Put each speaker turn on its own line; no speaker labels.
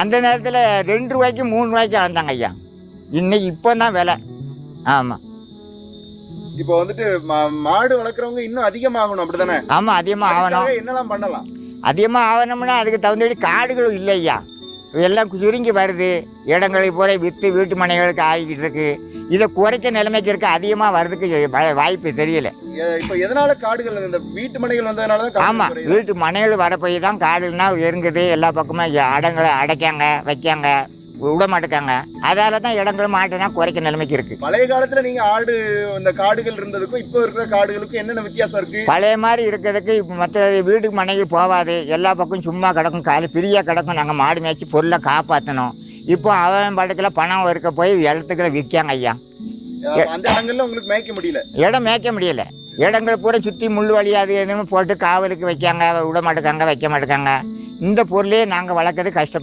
அந்த நேரத்தில் ரெண்டு ரூபாய்க்கு மூணு ரூபாய்க்கு வந்தாங்க ஐயா. இன்னைக்கு இப்போ தான் விலை. ஆமாம்
இப்போ வந்துட்டு மாடு வளர்க்குறவங்க இன்னும் அதிகமாகணும் அப்படிதானே
ஆமாம் அதிகமாக ஆகணும்.
என்னெல்லாம் பண்ணலாம்?
அதிகமாக ஆகணும்னா அதுக்கு தகுந்தபடி காடுகளும் இல்லை ஐயா. எல்லாம் சுருங்கி வருது. இடங்களை பூரா விற்று வீட்டு மனைகளுக்கு ஆகிக்கிட்டு இருக்கு. இதை குறைக்க நிலைமைக்கு இருக்க அதிகமாக வர்றதுக்கு வாய்ப்பு தெரியல.
இப்போ எதனால காடுகள் இந்த வீட்டு மனைகள் வந்ததுனால தான்
ஆமாம். வீட்டு மனைகள் வரப்போய் தான் காடுனா இருங்குது எல்லா பக்கமும் அடங்களை அடைக்காங்க வைக்காங்க விட மாட்டேக்காங்க. அதால தான் இடங்கள் மாட்டுனா குறைக்க நிலைமைக்கு இருக்குது
பழைய காலத்துல நீங்க ஆடு இந்த காடுகள் இருந்ததுக்கும் இப்போ இருக்கிற காடுகளுக்கும் என்னென்ன வித்தியாசம் இருக்கு?
பழைய மாதிரி இருக்கிறதுக்கு இப்போ மற்ற வீட்டுக்கு மனைவி போகாது எல்லா பக்கம் சும்மா கிடக்கும் காலு ஃப்ரீயாக கிடக்கும் நாங்கள் மாடு மேய்ச்சி பொருளை காப்பாற்றணும் இப்போ அவன் படத்தில் பணம் இருக்க போய் இடத்துக்குள்ள விற்காங்க ஐயா.
அந்த இடங்கள்ல உங்களுக்கு மேய்க்க முடியல.
இடம் மேய்க்க முடியல. இடங்கள் பூரா சுற்றி முள் வழியாது எதுவும் போட்டு காவலுக்கு வைக்காங்க விட மாட்டேக்காங்க வைக்க மாட்டேக்காங்க. இந்த பொருளையே நாங்கள் வளர்க்கறது கஷ்டம்.